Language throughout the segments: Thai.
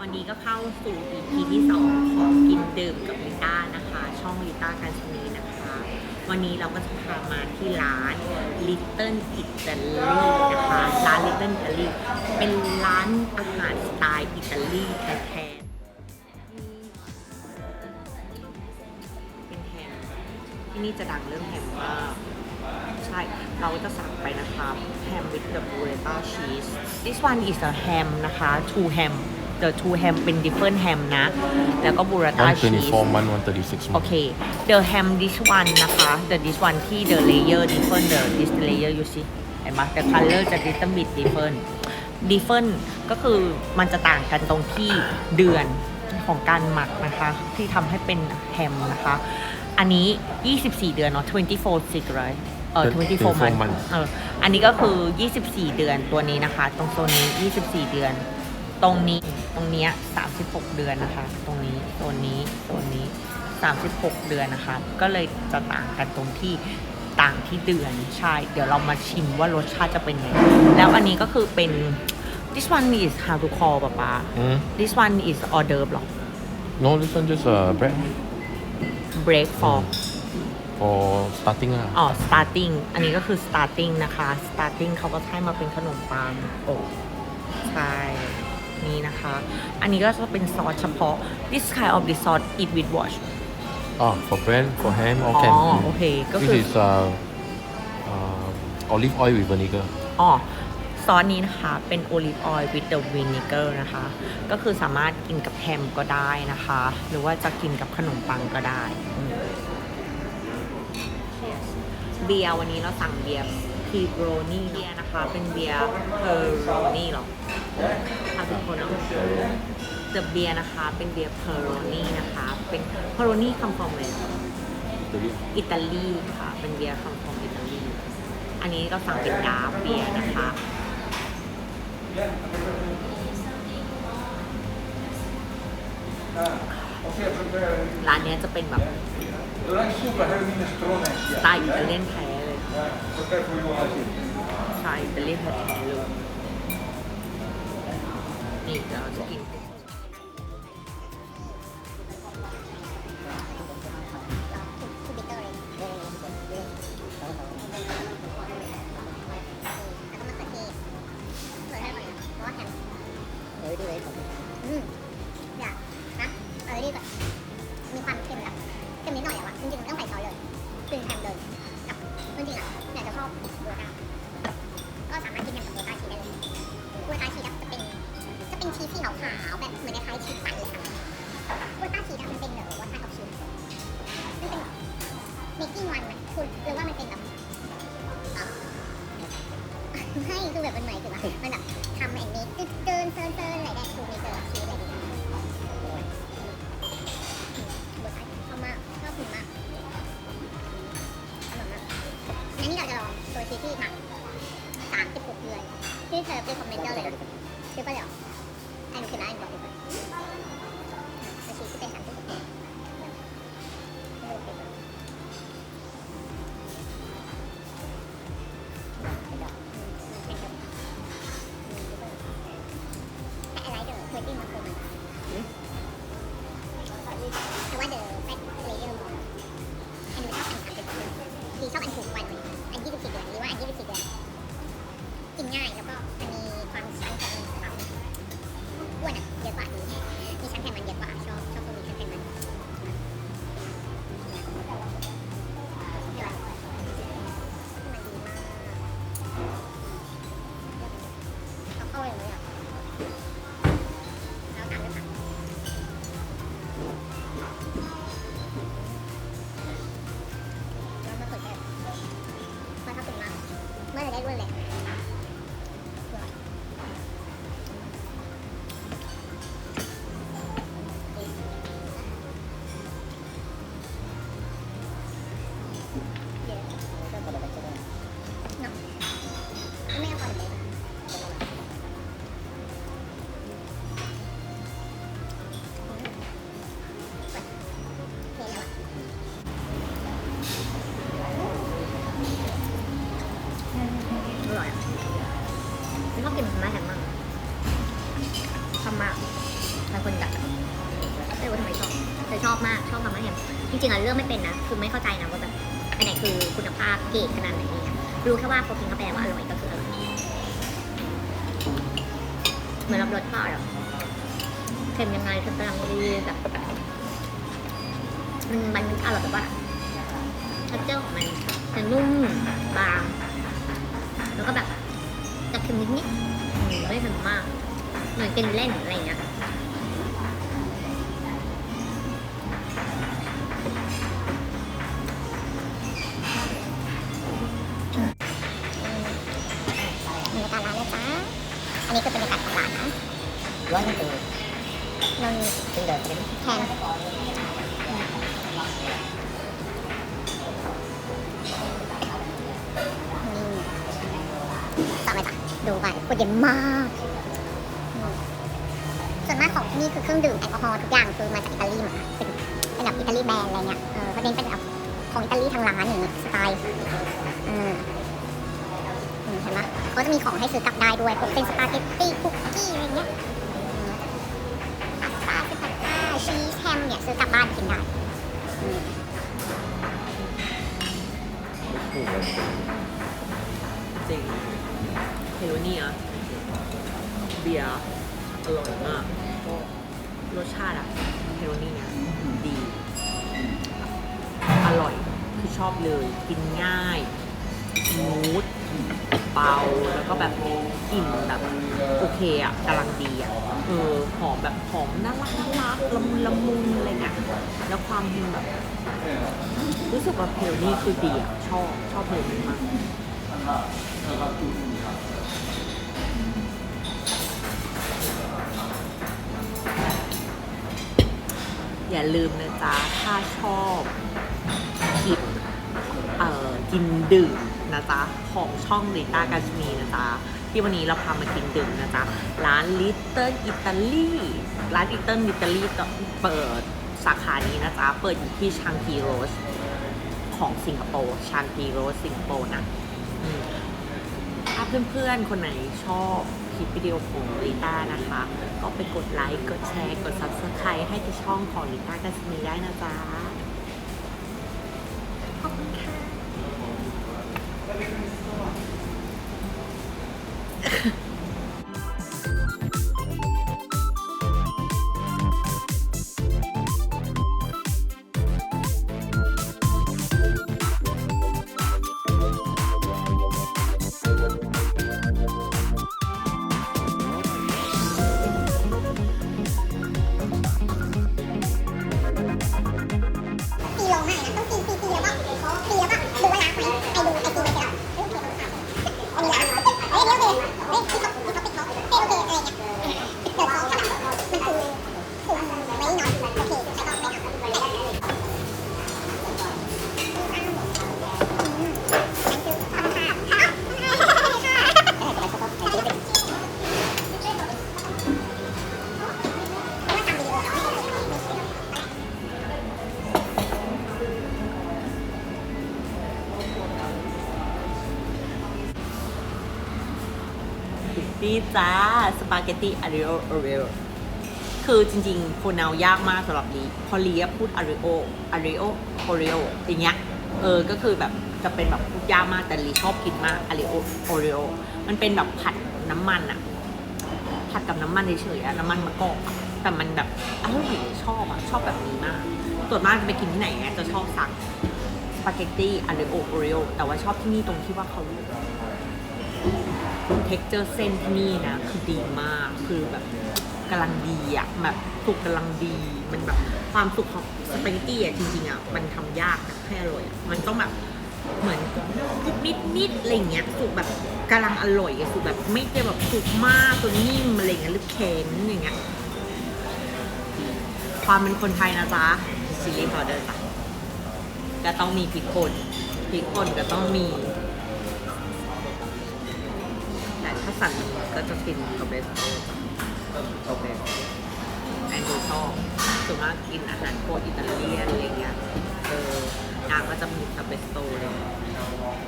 วันนี้ก็เข้าสู่ EP ที่ 2 ของกินดื่มกับลิต้านะคะ ช่องลิต้าการชนีนะคะ วันนี้เราก็จะพามาที่ร้าน Little Italy นะคะ ร้าน Little Italy เป็นร้านอาหารสไตล์อิตาลีแท้ๆเป็นแฮมที่นี่จะดังเรื่องแฮมมากใช่ เราจะสั่งไปนะคะแฮม with the burrata cheese this one is a ham นะคะ two ham the two ham เป็น different ham นะ แล้วก็ burrata cheese 124 man 136 man โอเค the ham this one นะคะ the this one ที่ the layer different the this layer you see เห็นไหม the color จะ little bit different different ก็คือมันจะต่างกันตรงที่เดือนของการหมักนะคะ ที่ทำให้เป็นแฮมนะคะ อันนี้ 24 เดือนเนาะ24 sick right เออ 24มัน months เอออันนี้ก็คือ 24 เดือนตัวนี้นะคะ ตรงโซนนี้ 24 เดือน ตรงนี้ตรงเนี้ย36 เดือนนะคะ ตรงนี้โซนนี้โซนนี้ 36 เดือนนะคะ ก็เลยจะต่างกันตรงที่ต่างที่เดือนใช่ เดี๋ยวเรามาชิมว่ารสชาติจะเป็นไง แล้วอันนี้ก็คือเป็น this one is how to call ป๊าป๊า Mm. this one is order หรอ No, this one just uh, bread break for for starting อะอ๋อ starting อันนี้ก็คือ starting นะคะ starting เขาก็ให้มาเป็นขนมปังโอ้ใช่ นี่นะคะ อันนี้ก็จะเป็นซอสเฉพาะ this kind of this sauce eat with wash Ah, for bread, for ham, all อ๋อ can. โอเคก็ This คือ is uh, uh, olive oil with vinegar. อ๋อซอสนี้นะคะ เป็น olive oil with the vinegar นะคะ ก็คือสามารถกินกับแฮมก็ได้นะคะ หรือว่าจะกินกับขนมปังก็ได้อืม Cheers เบียร์วันนี้เราสั่งเบียร์พีโรนี่เบียร์นะคะ เป็นเบียร์เพอร์โรนี่หรอ ค่ะทุกคนเอาเดเบียร์นะคะ เป็นเบียร์เพอร์โรนี่นะคะ เป็นเพอร์โรนี่คำฟอร์มเลยอิตาลีค่ะ เป็นเบียร์คำฟอร์มอิตาลี อันนี้เราสั่งเป็นดาร์ฟเบียร์นะคะร้านเนี้ยจะเป็นแบบ Là in sopra c'è il minestrone. สไตล์อิตาเลียนแท้เลย Eh, per cui lo faccio. ใช่อิตาเลียนแท้ๆเลย นี่เดี๋ยวเรา ให้คือแบบมันใหม่ถึงว่ามันแบบทำแบบนี้เดินเซิร์นเซิร์นอะไรได้คือมีเจอ เกรดขนาดไหนเนี่ยรู้แค่ว่าพอกินเข้าไปแล้วว่าอร่อยก็คืออร่อยเหมือนรับรสชาติอเค็มยังไงเค็มกำลังดีแบบมันมันอร่อยแบบว่าเทคเจอร์ของมันจะนุ่มบาง แล้วก็แบบจะเค็มนิดๆไม่เค็มมาก เหมือนกินเล่นอะไรอย่างเงี้ย ดูไปขวดเย็นมากอืมส่วนมากของที่นี่คือเครื่องดื่มแอลกอฮอล์ทุกอย่างคือมาจากอิตาลีหมดนะเป็นเป็นแบบอิตาลีแบรนด์อะไรเงี้ยเออเขาเน้นเป็นแบบของอิตาลีทางร้านอย่างเงี้ยสไตล์อืมอืมเห็นไหมเขาจะมีของให้ซื้อกลับได้ด้วยพวกเป็นสปาเกตตี้คุกกี้อะไรเงี้ยอืมพาสต้าสปาเกตต้าชีสแฮมเนี่ยซื้อกลับบ้านกินได้อืมจริง เฮโรนี่อะเบียร์อร่อยมากรสชาติอะเฮโรนี่เนี่ยดี อร่อยคือชอบเลย กินง่ายมูทเบาแล้วก็แบบกลิ่นแบบโอเคอะกำลังดีอะเออหอมแบบหอมน่ารักน่ารักละมุนละมุนอะไรเงี้ยแล้วความแบบ รู้สึกว่าเพลนี่คือดีอะชอบชอบเพลนี้มาก อย่าลืมนะจ๊ะ ถ้าชอบกินเอ่อกินดื่มนะจ๊ะ ของช่องริต้ากาชมีนะจ๊ะ ที่วันนี้เราพามากินดื่มนะจ๊ะ ร้านลิตเติ้ลอิตาลีร้านลิตเติ้ลอิตาลีเปิดสาขานี้นะจ๊ะ เปิดอยู่ที่ชังกีโรสของสิงคโปร์ชันกีโรสสิงคโปร์นะถ้าเพื่อนๆ คนไหนชอบ ลิปวิดีโอของลิต้านะคะ ก็ไปกดไลค์กดแชร์กด subscribe ให้ที่ช่องของลิต้ากัสมีได้นะจ๊ะขอบคุณค่ะ นี่จ้า สปาเกตตี้อาริโอโอเรโอคือจริงๆคนเอายากมากสำหรับลีพอลีอะพูดอาริโออาริโอโอเรโออย่างเงี้ยเออ ก็คือแบบจะเป็นแบบพูดยากมากแต่ลีชอบกินมากอาริโอโอเรโอมันเป็นแบบผัดน้ำมันอะผัดกับน้ำมันเฉยๆอะน้ำมันมะกอกแต่มันแบบอร่อยชอบอะชอบแบบนี้มากส่วนมากจะไปกินที่ไหนอะจะชอบสั่งสปาเกตตี้อาริโอโอเรโอแต่ว่าชอบที่นี่ตรงที่ว่าเขา เท็กเจอร์เส้นที่นี่นะ คือดีมากคือแบบกำลังดีอะแบบสุกกำลังดีมันแบบความสุกของสปาเกตตี้อะจริงๆอะมันทำยากนะให้อร่อยมันต้องแบบเหมือนนิดนิดๆอะไรเงี้ยสุกแบบกำลังอร่อยสุกแบบไม่ได้แบบสุกมากจนนิ่มอะไรเงี้ยหรือเค็มอย่างเงี้ยดีความเป็นคนไทยนะจ๊ะชิลลี่พาเดอร์จ้ะก็ต้องมีพริกป่นพริกป่นก็ต้องมี สั่งก็จะกินกับเบสโต้โอเคแอนดูชอบส่วนมากกินอาหารพวกอิตาเลียนอะไรเงี้ยเออนางก็จะมีกับเบสโต้เลย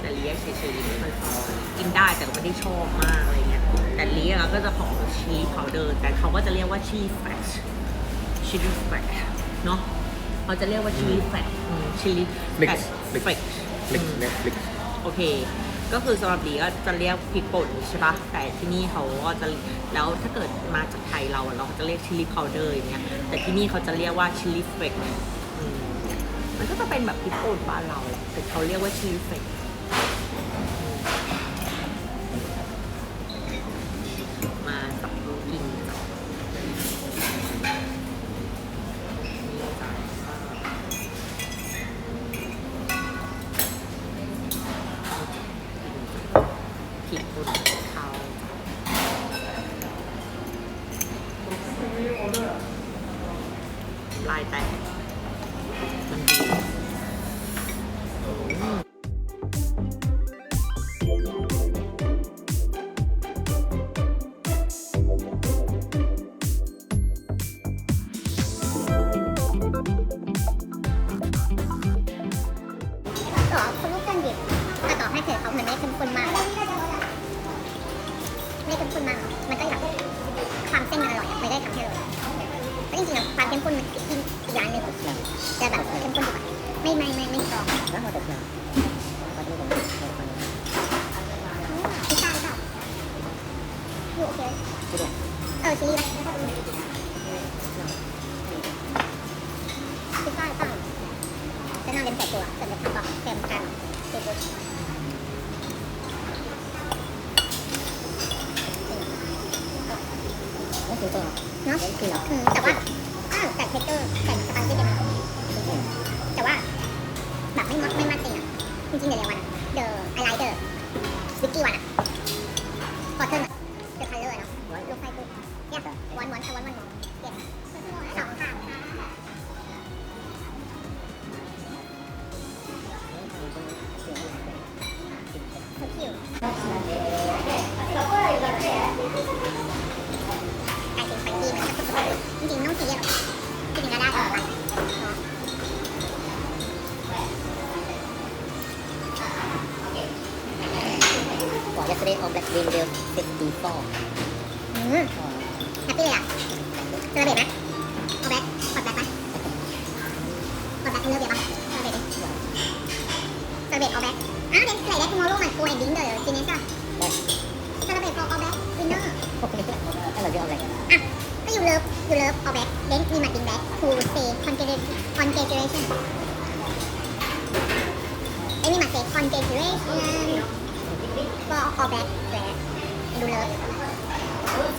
แต่เลียเฉยๆไม่ค่อยชอบกินได้แต่ก็ไม่ได้ชอบมากอะไรเงี้ยแต่เลียก็จะของชีสพาวเดอร์แต่เขาก็จะเรียกว่าชีสแฟชชีสแฟชเนาะเขาจะเรียกว่าชิลลี่แฟลกชิลลี่ Mix แฟลก Mix Netflix โอเค ก็คือสำหรับดีก็จะเรียกพริกป่นใช่ปะแต่ที่นี่เขาก็จะแล้วถ้าเกิดมาจากไทยเราอะเราก็จะเรียกชิลลี่พาวเดอร์อย่างเงี้ยแต่ที่นี่เขาจะเรียกว่าชิลลี่เฟกมันก็จะเป็นแบบพริกป่นบ้านเราแหละแต่เขาเรียกว่าชิลลี่เฟกายแตกมันดีอืมต่อคนลูกกันดิแต่ต่อให้เธอเขามันไม่ได้เข้มข้นมาก ไม่เข้มข้นมาก มันก็แบบความเส้นมันอร่อย ไม่ได้ทำให้อร่อยแต่จริงๆอะความเข้มข้นมันอี ย่างหนึ่งแต่แบบเข้มข้นดีกว่าไม่ไม่ไม่ไม่ตรองแล้วมดแต่เชียวพิซซ่าหรือเปล่าอยู่โอเคเออชิลลี่นะพิซซ่าหรือ yesterday all black green bill 54อืมแฮปปี้เลยอะเซอร์เบตไหมเอาแบ็คกดแบ็คไหมกดแบ็คเลือกเดี๋ยวป่ะเซอร์เบตดิเซอร์เบตเอาแบ็คอ้าวเด็กไหลได้ทูมอร์โลมันตัวเอ็นดิ้งเดอร์จีเนสอะเซอร์เบตพอเอาแบ็ควินเนอร์ I love you all black อะก็อยู่เลิฟอยู่เลิฟเอาแบ็คเดนมีมาดิงแบ็คทูเซคอนเกเรคอนเกเรชั่นไอ้นี่มาเซคอนเกเรชั่น ก็เอาแบ็คแบ็คดูเลิฟ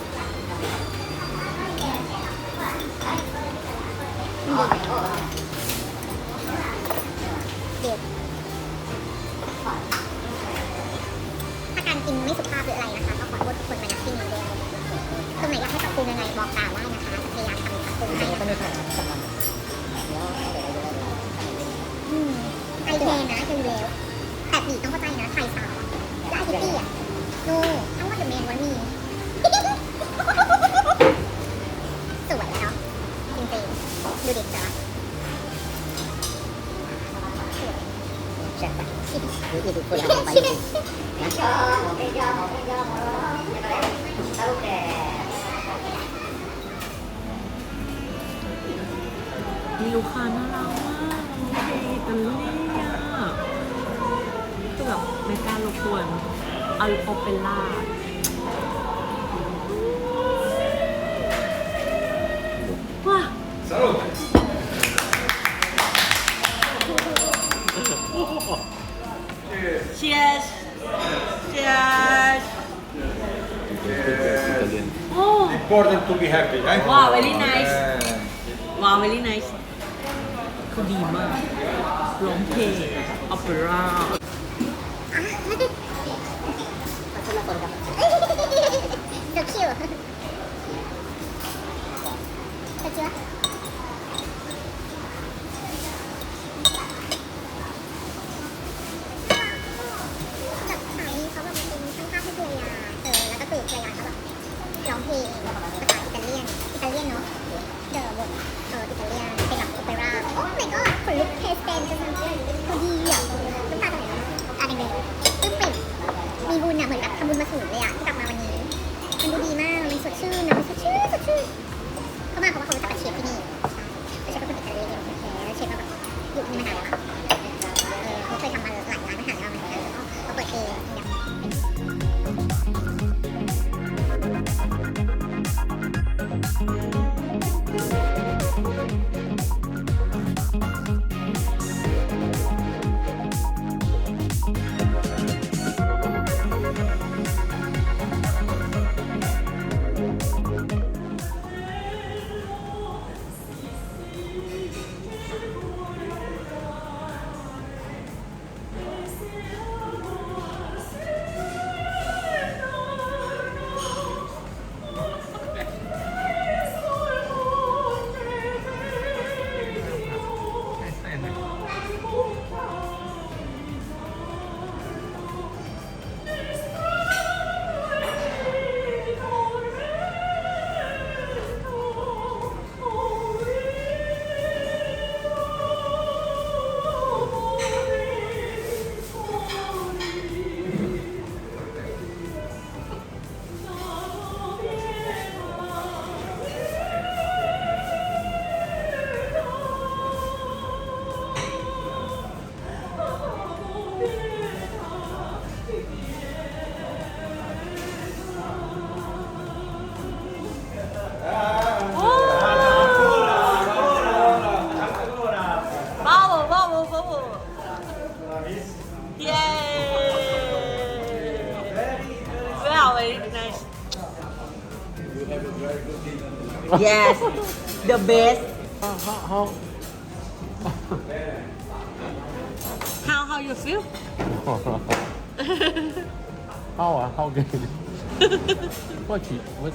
เเดอะเมนวันมีสวยเนาะจริงๆดูเด็กจ้ะใชิบ You eat it full ชิ out บ by ชิบ eating มีลูกค้าน่ารักมากโอเคอิตาลีอะคือแบบไม่กล้ารบกวนอัลโอเปร่า ชิ นะคะ Yes, the best. How, how, how, how you feel? how, uh, how good? what, you, what?